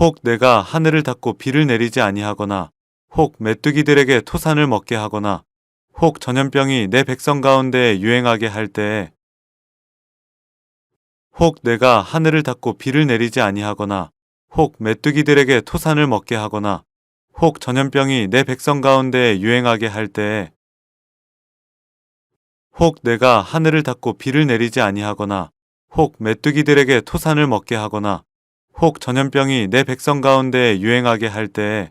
혹 내가 하늘을 닫고 비를 내리지 아니하거나 혹 메뚜기들에게 토산을 먹게 하거나 혹 전염병이 내 백성 가운데 유행하게 할 때에 혹 내가 하늘을 닫고 비를 내리지 아니하거나 혹 메뚜기들에게 토산을 먹게 하거나 혹 전염병이 내 백성 가운데 유행하게 할 때에 혹 내가 하늘을 닫고 비를 내리지 아니하거나 혹 메뚜기들에게 토산을 먹게 하거나 혹 전염병이 내 백성 가운데 유행하게 할 때에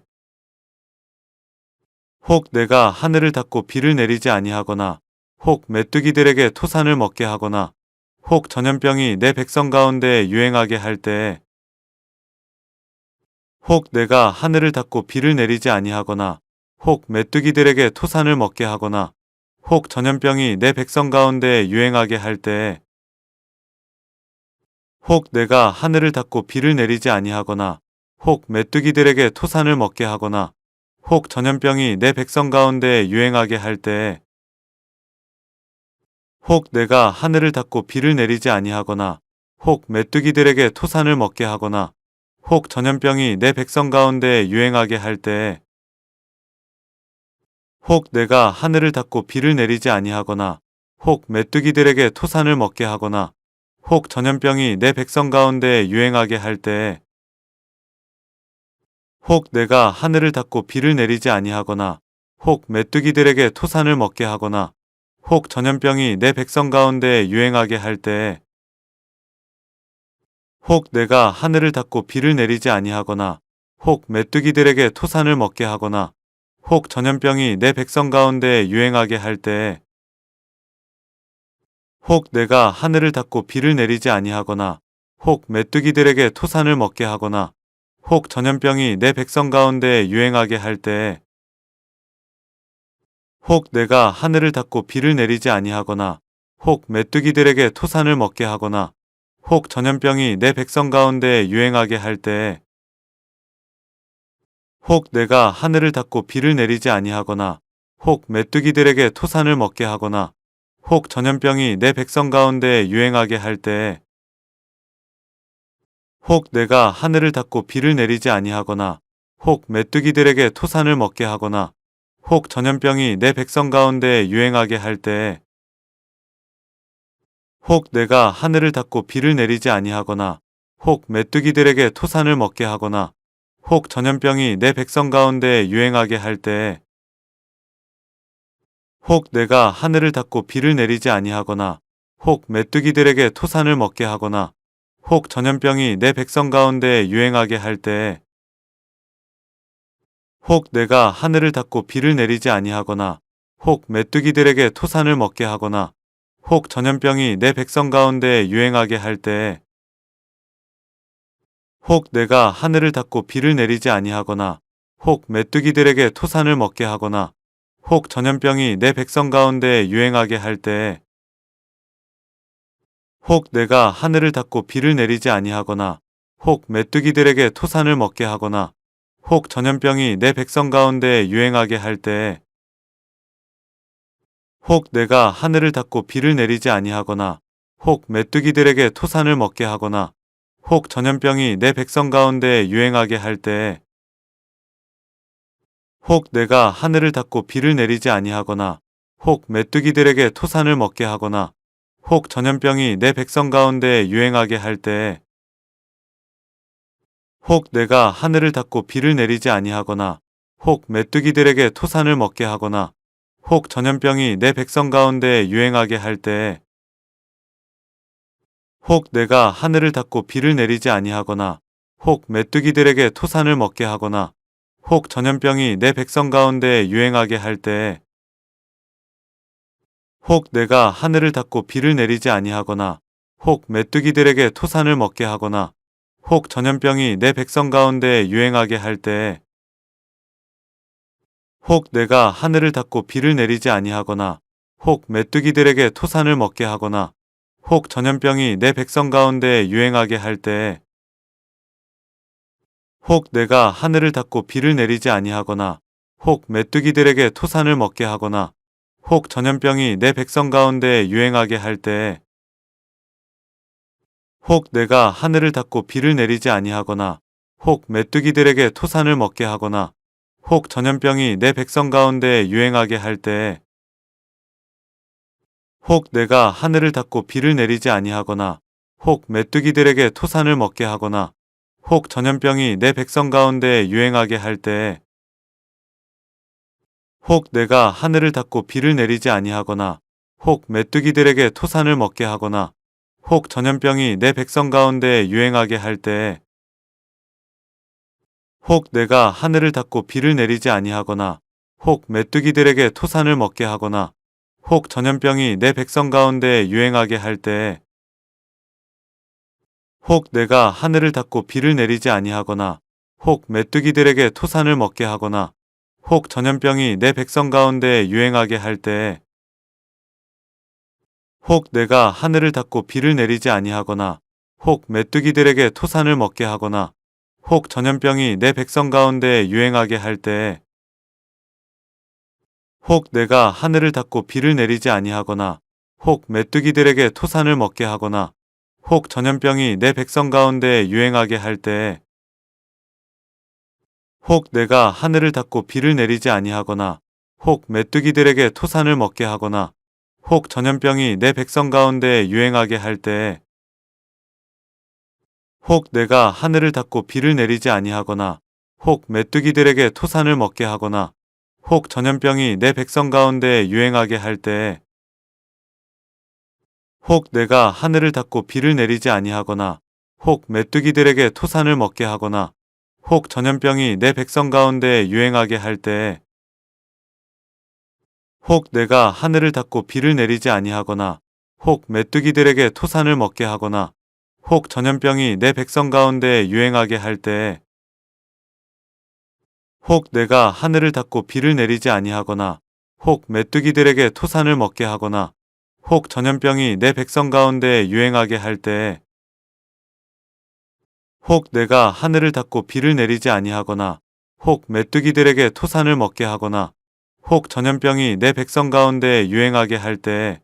혹 내가 하늘을 닫고 비를 내리지 아니하거나 혹 메뚜기들에게 토산을 먹게 하거나 혹 전염병이 내 백성 가운데 유행하게 할 때에 혹 내가 하늘을 닫고 비를 내리지 아니하거나 혹 메뚜기들에게 토산을 먹게 하거나 혹 전염병이 내 백성 가운데 유행하게 할 때에 혹 내가 하늘을 닫고 비를 내리지 아니하거나 혹 메뚜기들에게 토산을 먹게 하거나 혹 전염병이 내 백성 가운데 유행하게 할 때에 혹 내가 하늘을 닫고 비를 내리지 아니하거나 혹 메뚜기들에게 토산을 먹게 하거나 혹 전염병이 내 백성 가운데 유행하게 할 때에 혹 내가 하늘을 닫고 비를 내리지 아니하거나 혹 메뚜기들에게 토산을 먹게 하거나 혹 전염병이 내 백성 가운데 유행하게 할 때에 혹 내가 하늘을 닫고 비를 내리지 아니하거나 혹 메뚜기들에게 토산을 먹게 하거나 혹 전염병이 내 백성 가운데 유행하게 할 때에 혹 내가 하늘을 닫고 비를 내리지 아니하거나 혹 메뚜기들에게 토산을 먹게 하거나 혹 전염병이 내 백성 가운데 유행하게 할 때에 혹 내가 하늘을 닫고 비를 내리지 아니하거나 혹 메뚜기들에게 토산을 먹게 하거나 혹 전염병이 내 백성 가운데 유행하게 할 때에 혹 내가 하늘을 닫고 비를 내리지 아니하거나 혹 메뚜기들에게 토산을 먹게 하거나 혹 전염병이 내 백성 가운데 유행하게 할 때에 혹 내가 하늘을 닫고 비를 내리지 아니하거나 혹 메뚜기들에게 토산을 먹게 하거나 혹 전염병이 내 백성 가운데 유행하게 할 때에 혹 내가 하늘을 닫고 비를 내리지 아니하거나 혹 메뚜기들에게 토산을 먹게 하거나 혹 전염병이 내 백성 가운데 유행하게 할 때에 혹 내가 하늘을 닫고 비를 내리지 아니하거나 혹 메뚜기들에게 토산을 먹게 하거나 혹 전염병이 내 백성 가운데 유행하게 할 때에 혹 내가 하늘을 닫고 비를 내리지 아니하거나 혹 메뚜기들에게 토산을 먹게 하거나 혹 전염병이 내 백성 가운데 유행하게 할 때에 혹 내가 하늘을 닫고 비를 내리지 아니하거나 혹 메뚜기들에게 토산을 먹게 하거나 혹 전염병이 내 백성 가운데 유행하게 할 때에 혹 내가 하늘을 닫고 비를 내리지 아니하거나 혹 메뚜기들에게 토산을 먹게 하거나 혹 전염병이 내 백성 가운데 유행하게 할 때에 혹 내가 하늘을 닫고 비를 내리지 아니하거나 혹 메뚜기들에게 토산을 먹게 하거나 혹 전염병이 내 백성 가운데 유행하게 할 때에 혹 내가 하늘을 닫고 비를 내리지 아니하거나 혹 메뚜기들에게 토산을 먹게 하거나 혹 전염병이 내 백성 가운데 유행하게 할 때에 혹 내가 하늘을 닫고 비를 내리지 아니하거나 혹 메뚜기들에게 토산을 먹게 하거나 혹 전염병이 내 백성 가운데 유행하게 할 때에 혹 내가 하늘을 닫고 비를 내리지 아니하거나 혹 메뚜기들에게 토산을 먹게 하거나 혹 전염병이 내 백성 가운데 유행하게 할 때에 혹 내가 하늘을 닫고 비를 내리지 아니하거나 혹 메뚜기들에게 토산을 먹게 하거나 혹 전염병이 내 백성 가운데 유행하게 할 때에 혹 내가 하늘을 닫고 비를 내리지 아니하거나 혹 메뚜기들에게 토산을 먹게 하거나 혹 전염병이 내 백성 가운데 유행하게 할 때에 혹 내가 하늘을 닫고 비를 내리지 아니하거나 혹 메뚜기들에게 토산을 먹게 하거나 혹 전염병이 내 백성 가운데 유행하게 할 때에 혹 내가 하늘을 닫고 비를 내리지 아니하거나 혹 메뚜기들에게 토산을 먹게 하거나 혹 전염병이 내 백성 가운데 유행하게 할 때에 혹 내가 하늘을 닫고 비를 내리지 아니하거나 혹 메뚜기들에게 토산을 먹게 하거나 혹 전염병이 내 백성 가운데 유행하게 할 때에 혹 내가 하늘을 닫고 비를 내리지 아니하거나 혹 메뚜기들에게 토산을 먹게 하거나 혹 전염병이 내 백성 가운데 유행하게 할 때에 혹 내가 하늘을 닫고 비를 내리지 아니하거나 혹 메뚜기들에게 토산을 먹게 하거나 혹 전염병이 내 백성 가운데 유행하게 할 때에 혹 내가 하늘을 닫고 비를 내리지 아니하거나 혹 메뚜기들에게 토산을 먹게 하거나 혹 전염병이 내 백성 가운데 유행하게 할 때에 혹 내가 하늘을 닫고 비를 내리지 아니하거나 혹 메뚜기들에게 토산을 먹게 하거나 혹 전염병이 내 백성 가운데 유행하게 할 때에 혹 내가 하늘을 닫고 비를 내리지 아니하거나 혹 메뚜기들에게 토산을 먹게 하거나 혹 전염병이 내 백성 가운데 유행하게 할 때에 혹 내가 하늘을 닫고 비를 내리지 아니하거나 혹 메뚜기들에게 토산을 먹게 하거나 혹 전염병이 내 백성 가운데 유행하게 할 때에 혹 내가 하늘을 닫고 비를 내리지 아니하거나 혹 메뚜기들에게 토산을 먹게 하거나 혹 전염병이 내 백성 가운데 유행하게 할 때에 혹 내가 하늘을 닫고 비를 내리지 아니하거나 혹 메뚜기들에게 토산을 먹게 하거나 혹 전염병이 내 백성 가운데 유행하게 할 때에 혹 내가 하늘을 닫고 비를 내리지 아니하거나 혹 메뚜기들에게 토산을 먹게 하거나 혹 전염병이 내 백성 가운데 유행하게 할 때에 혹 내가 하늘을 닫고 비를 내리지 아니하거나 혹 메뚜기들에게 토산을 먹게 하거나 혹 전염병이 내 백성 가운데 유행하게 할 때에 혹 내가 하늘을 닫고 비를 내리지 아니하거나 혹 메뚜기들에게 토산을 먹게 하거나 혹 전염병이 내 백성 가운데 유행하게 할 때에 혹 내가 하늘을 닫고 비를 내리지 아니하거나 혹 메뚜기들에게 토산을 먹게 하거나 혹 전염병이 내 백성 가운데 유행하게 할 때에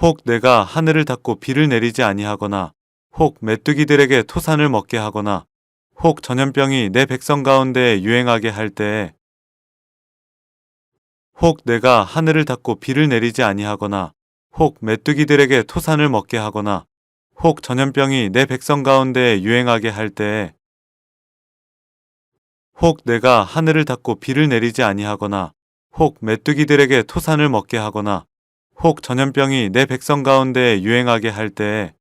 혹 내가 하늘을 닫고 비를 내리지 아니하거나 혹 메뚜기들에게 토산을 먹게 하거나 혹 전염병이 내 백성 가운데 유행하게 할 때에 혹 내가 하늘을 닫고 비를 내리지 아니하거나 혹 메뚜기들에게 토산을 먹게 하거나 혹 전염병이 내 백성 가운데 유행하게 할 때에 혹 내가 하늘을 닫고 비를 내리지 아니하거나 혹 메뚜기들에게 토산을 먹게 하거나 혹 전염병이 내 백성 가운데 유행하게 할 때에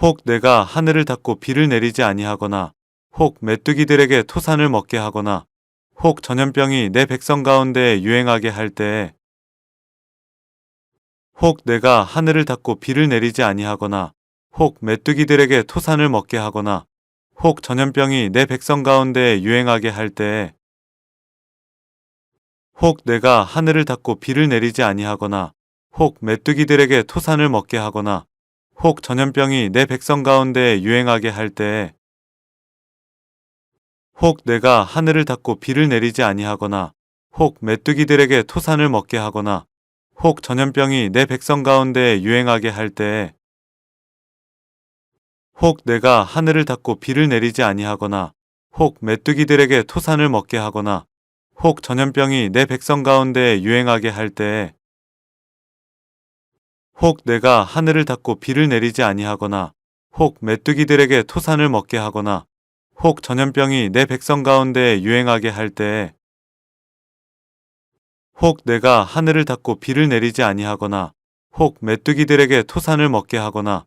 혹 내가 하늘을 닫고 비를 내리지 아니하거나 혹 메뚜기들에게 토산을 먹게 하거나 혹 전염병이 내 백성 가운데 유행하게 할 때에 혹 내가 하늘을 닫고 비를 내리지 아니하거나 혹 메뚜기들에게 토산을 먹게 하거나 혹 전염병이 내 백성 가운데 유행하게 할 때에 혹 내가 하늘을 닫고 비를 내리지 아니하거나 혹 메뚜기들에게 토산을 먹게 하거나 혹 전염병이 내 백성 가운데 유행하게 할 때에 혹 내가 하늘을 닫고 비를 내리지 아니하거나 혹 메뚜기들에게 토산을 먹게 하거나 혹 전염병이 내 백성 가운데 유행하게 할 때에 혹 내가 하늘을 닫고 비를 내리지 아니하거나 혹 메뚜기들에게 토산을 먹게 하거나 혹 전염병이 내 백성 가운데 유행하게 할 때에 혹 내가 하늘을 닫고 비를 내리지 아니하거나 혹 메뚜기들에게 토산을 먹게 하거나 혹 전염병이 내 백성 가운데 유행하게 할 때에 혹 내가 하늘을 닫고 비를 내리지 아니하거나 혹 메뚜기들에게 토산을 먹게 하거나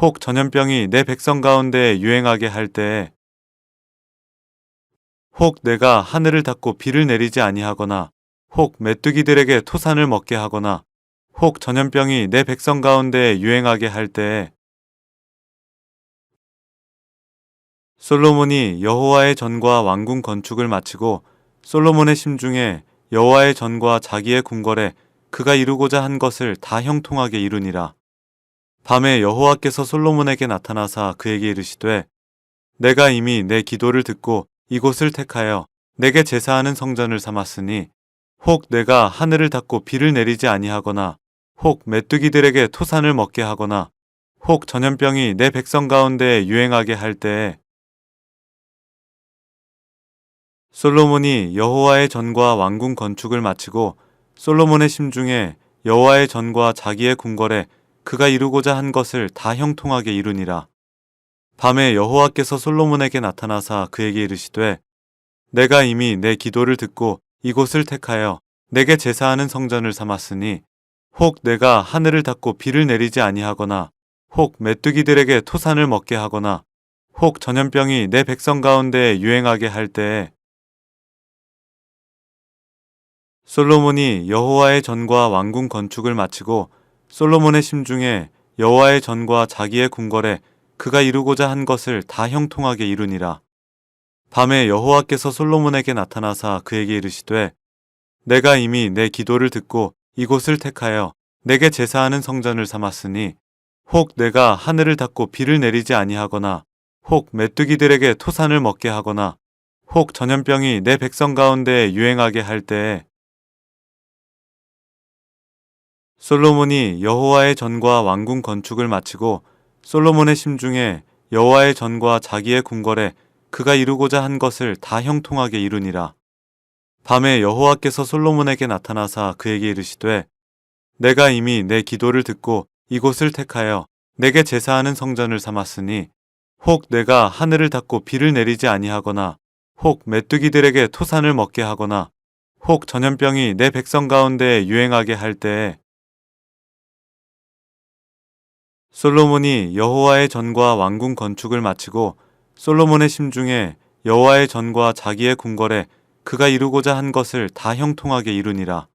혹 전염병이 내 백성 가운데 유행하게 할 때에 혹 내가 하늘을 닫고 비를 내리지 아니하거나 혹 메뚜기들에게 토산을 먹게 하거나 혹 전염병이 내 백성 가운데 유행하게 할 때에 솔로몬이 여호와의 전과 왕궁 건축을 마치고 솔로몬의 심중에 여호와의 전과 자기의 궁궐에 그가 이루고자 한 것을 다 형통하게 이루니라. 밤에 여호와께서 솔로몬에게 나타나사 그에게 이르시되 내가 이미 내 기도를 듣고 이곳을 택하여 내게 제사하는 성전을 삼았으니 혹 내가 하늘을 닫고 비를 내리지 아니하거나 혹 메뚜기들에게 토산을 먹게 하거나 혹 전염병이 내 백성 가운데 유행하게 할 때에 솔로몬이 여호와의 전과 왕궁 건축을 마치고 솔로몬의 심중에 여호와의 전과 자기의 궁궐에 그가 이루고자 한 것을 다 형통하게 이루니라. 밤에 여호와께서 솔로몬에게 나타나사 그에게 이르시되 내가 이미 내 기도를 듣고 이곳을 택하여 내게 제사하는 성전을 삼았으니 혹 내가 하늘을 닫고 비를 내리지 아니하거나 혹 메뚜기들에게 토산을 먹게 하거나 혹 전염병이 내 백성 가운데 유행하게 할 때에 솔로몬이 여호와의 전과 왕궁 건축을 마치고 솔로몬의 심중에 여호와의 전과 자기의 궁궐에 그가 이루고자 한 것을 다 형통하게 이루니라. 밤에 여호와께서 솔로몬에게 나타나사 그에게 이르시되 내가 이미 내 기도를 듣고 이곳을 택하여 내게 제사하는 성전을 삼았으니 혹 내가 하늘을 닫고 비를 내리지 아니하거나 혹 메뚜기들에게 토산을 먹게 하거나 혹 전염병이 내 백성 가운데 유행하게 할 때에 솔로몬이 여호와의 전과 왕궁 건축을 마치고 솔로몬의 심중에 여호와의 전과 자기의 궁궐에 그가 이루고자 한 것을 다 형통하게 이루니라. 밤에 여호와께서 솔로몬에게 나타나사 그에게 이르시되 내가 이미 내 기도를 듣고 이곳을 택하여 내게 제사하는 성전을 삼았으니 혹 내가 하늘을 닫고 비를 내리지 아니하거나 혹 메뚜기들에게 토산을 먹게 하거나 혹 전염병이 내 백성 가운데 유행하게 할 때에 솔로몬이 여호와의 전과 왕궁 건축을 마치고 솔로몬의 심중에 여호와의 전과 자기의 궁궐에 그가 이루고자 한 것을 다 형통하게 이루니라.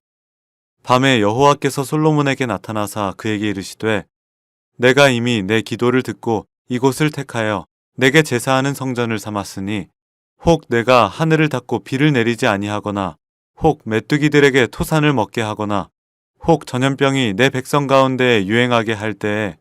밤에 여호와께서 솔로몬에게 나타나사 그에게 이르시되 내가 이미 내 기도를 듣고 이곳을 택하여 내게 제사하는 성전을 삼았으니 혹 내가 하늘을 닫고 비를 내리지 아니하거나 혹 메뚜기들에게 토산을 먹게 하거나 혹 전염병이 내 백성 가운데 유행하게 할 때에